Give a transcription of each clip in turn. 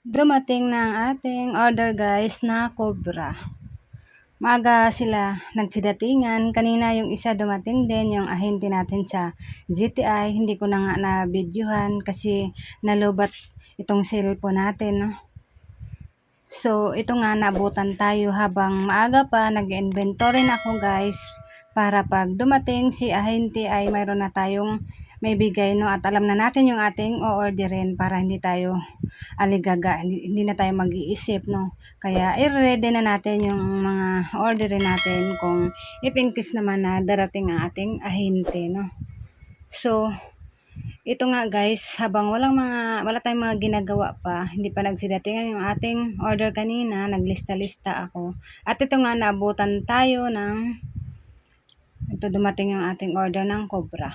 Dumating na ang ating order guys na cobra. Maaga sila nagsidatingan. Kanina yung isa dumating din, yung ahente natin sa GTI. Hindi ko na nga na-videohan kasi nalubat itong cellphone natin. No? So, ito nga naabutan tayo habang maaga pa. Nag-inventory na ako guys para pag dumating si ahente ay mayroon na tayong may bigay no at alam na natin yung ating o-orderin para hindi tayo aligaga hindi, hindi na tayo mag-iisip no kaya i-ready na natin yung mga orderin natin kung if in case naman na darating ang ating ahente no so ito nga guys, habang walang mga, wala tayong mga ginagawa pa, hindi pa nagsidatingan yung ating order kanina, naglista-lista ako. At ito nga, naabutan tayo ng, ito dumating yung ating order ng Cobra.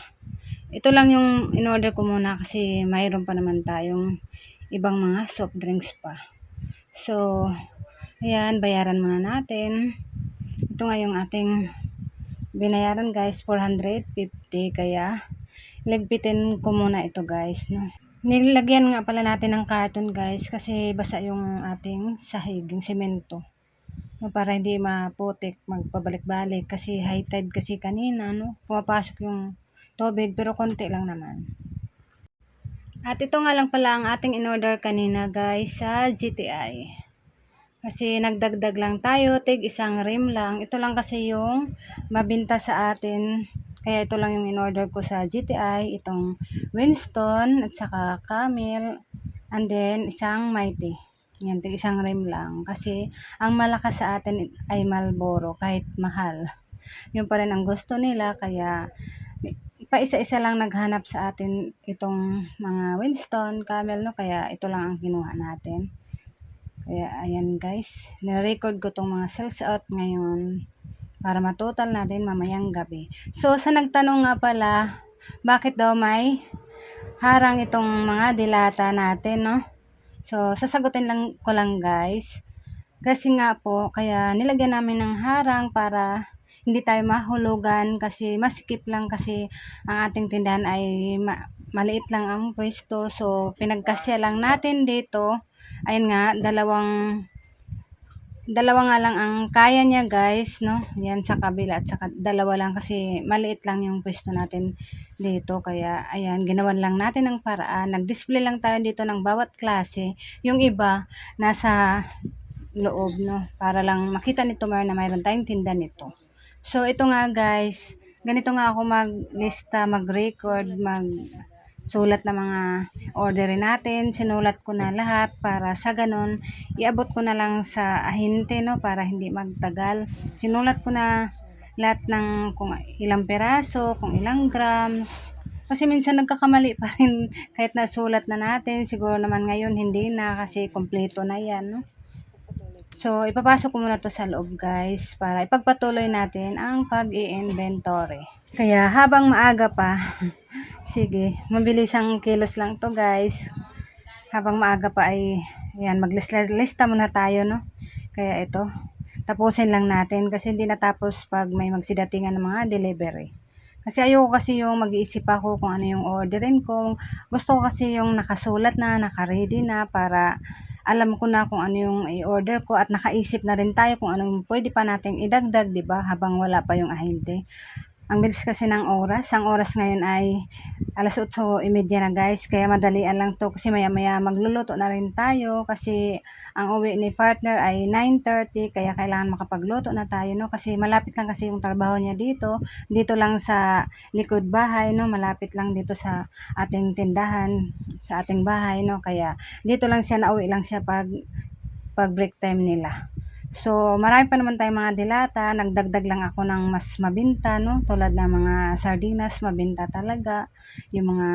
Ito lang yung in-order ko muna kasi mayroon pa naman tayong ibang mga soft drinks pa. So, ayan, bayaran muna natin. Ito nga yung ating binayaran guys, 450. Kaya, ligpitin ko muna ito guys. No? Nilagyan nga pala natin ng carton guys kasi basa yung ating sahig, yung semento. No, para hindi maputik, magpabalik-balik kasi high tide kasi kanina, no? Pumapasok yung tubig pero konti lang naman. At ito nga lang pala ang ating in-order kanina guys sa GTI. Kasi nagdagdag lang tayo, tig isang rim lang. Ito lang kasi yung mabinta sa atin. Kaya ito lang yung in-order ko sa GTI. Itong Winston at saka Camel. And then isang Mighty. Yan, tig isang rim lang. Kasi ang malakas sa atin ay Malboro kahit mahal. Yun pa rin ang gusto nila. Kaya pa isa-isa lang naghanap sa atin itong mga Winston, Camel, no? Kaya ito lang ang kinuha natin. Kaya ayan guys, nirecord ko tong mga sales out ngayon para matotal natin mamayang gabi. So sa nagtanong nga pala, bakit daw may harang itong mga dilata natin, no? So sasagutin lang ko lang guys. Kasi nga po, kaya nilagyan namin ng harang para hindi tayo mahulugan kasi masikip lang kasi ang ating tindahan ay ma- maliit lang ang pwesto. So pinagkasya lang natin dito ayun nga, dalawang dalawa nga lang ang kaya niya guys, no? Yan sa kabila at saka dalawa lang kasi maliit lang yung pwesto natin dito. Kaya ayan, ginawan lang natin ng paraan. Nag-display lang tayo dito ng bawat klase. Yung iba, nasa loob, no? Para lang makita nito na mayroon tayong tinda nito. So, ito nga guys, ganito nga ako maglista, mag-record, mag sulat na mga orderin natin. Sinulat ko na lahat para sa ganun, iabot ko na lang sa ahente no para hindi magtagal. Sinulat ko na lahat ng kung ilang peraso, kung ilang grams. Kasi minsan nagkakamali pa rin kahit nasulat na natin. Siguro naman ngayon hindi na kasi kompleto na yan. No? So, ipapasok ko muna to sa loob guys para ipagpatuloy natin ang pag-i-inventory. Kaya habang maaga pa, sige, mabilis ang kilos lang to guys. Habang maaga pa ay, yan, maglista muna tayo, no? Kaya ito, tapusin lang natin kasi hindi natapos pag may magsidatingan ng mga delivery. Kasi ayoko kasi yung mag-iisip ako kung ano yung orderin ko. Gusto ko kasi yung nakasulat na, naka-ready na para alam ko na kung ano yung i-order ko at nakaisip na rin tayo kung anong pwede pa nating idagdag, 'di ba? Habang wala pa yung ahente. Ang bilis kasi ng oras. Ang oras ngayon ay alas 8.30 na guys. Kaya madalian lang to kasi maya maya magluluto na rin tayo. Kasi ang uwi ni partner ay 9.30. Kaya kailangan makapagluto na tayo. No? Kasi malapit lang kasi yung trabaho niya dito. Dito lang sa likod bahay. No? Malapit lang dito sa ating tindahan. Sa ating bahay. No? Kaya dito lang siya nauwi lang siya pag pag break time nila. So, marami pa naman tayong mga dilata. Nagdagdag lang ako ng mas mabinta, no? Tulad ng mga sardinas, mabinta talaga. Yung mga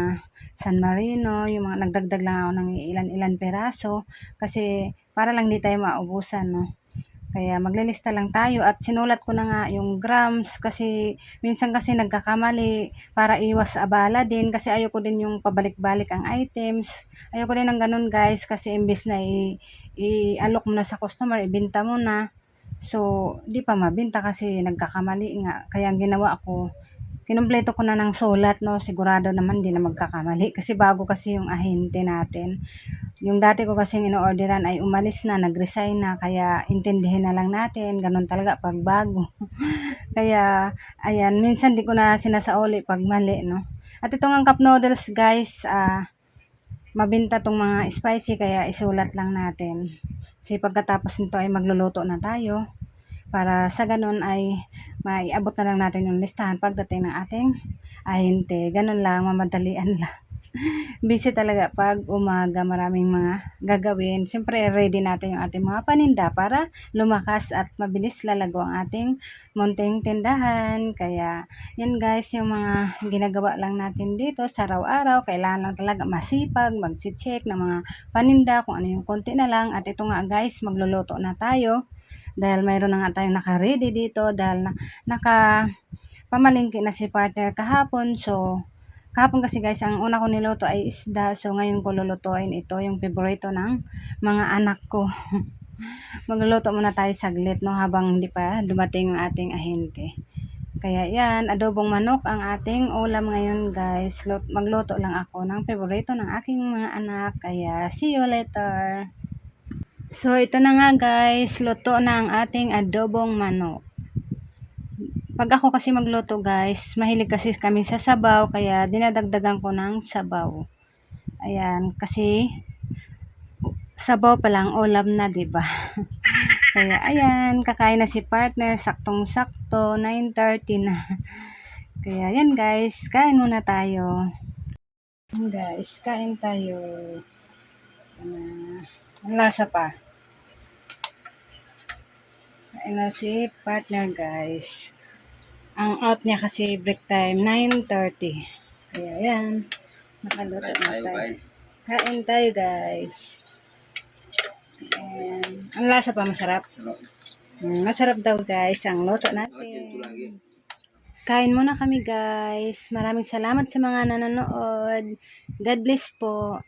San Marino, yung mga nagdagdag lang ako ng ilan-ilan peraso. Kasi, para lang di tayo maubusan, no? Kaya maglilista lang tayo at sinulat ko na nga yung grams kasi minsan kasi nagkakamali para iwas abala din kasi ayoko din yung pabalik-balik ang items. Ayoko din ng ganun guys kasi imbes na i-alok mo na sa customer, ibenta mo na. So, di pa mabinta kasi nagkakamali nga. Kaya ang ginawa ko, kinumpleto ko na ng sulat, no? Sigurado naman di na magkakamali. Kasi bago kasi yung ahente natin. Yung dati ko kasing ino-orderan ay umalis na, nag-resign na. Kaya intindihin na lang natin. Ganun talaga pag bago. kaya, ayan, minsan di ko na sinasauli pag mali, no? At itong ang cup noodles, guys, ah, mabinta tong mga spicy kaya isulat lang natin. Kasi pagkatapos nito ay magluluto na tayo para sa ganun ay maiabot na lang natin yung listahan pagdating ng ating ahente. Ganun lang, mamadalian lang. Busy talaga pag umaga, maraming mga gagawin. Siyempre, ready natin yung ating mga paninda para lumakas at mabilis lalago ang ating munting tindahan. Kaya, yan guys, yung mga ginagawa lang natin dito sa araw-araw. Kailangan lang talaga masipag, mag-check ng mga paninda, kung ano yung konti na lang. At ito nga guys, magluluto na tayo. Dahil mayroon na nga tayong naka-ready dito. Dahil na, naka pamalingki na si partner kahapon. So, kahapon kasi guys, ang una ko niluto ay isda. So, ngayon ko lulutuin ito, yung favorito ng mga anak ko. Magluluto muna tayo saglit, no, habang hindi pa dumating yung ating ahente. Kaya yan, adobong manok ang ating ulam ngayon guys. Lut- magluto lang ako ng favorito ng aking mga anak. Kaya see you later. So ito na nga guys, luto na ang ating adobong manok. Pag ako kasi magluto guys, mahilig kasi kami sa sabaw kaya dinadagdagan ko ng sabaw. Ayan, kasi sabaw pa lang ulam na, ba? Kaya ayan, kakain na si partner, saktong-sakto, 9.30 na. Kaya yan guys, kain muna tayo. Guys, kain tayo. Uh, ang lasa pa. Kain na si partner guys. Ang out niya kasi break time, 9.30. Kaya yan, nakaluto na tayo. Kain tayo guys. Ayan. Ang lasa pa masarap. Mm, masarap daw guys ang luto natin. Kain muna kami guys. Maraming salamat sa mga nanonood. God bless po.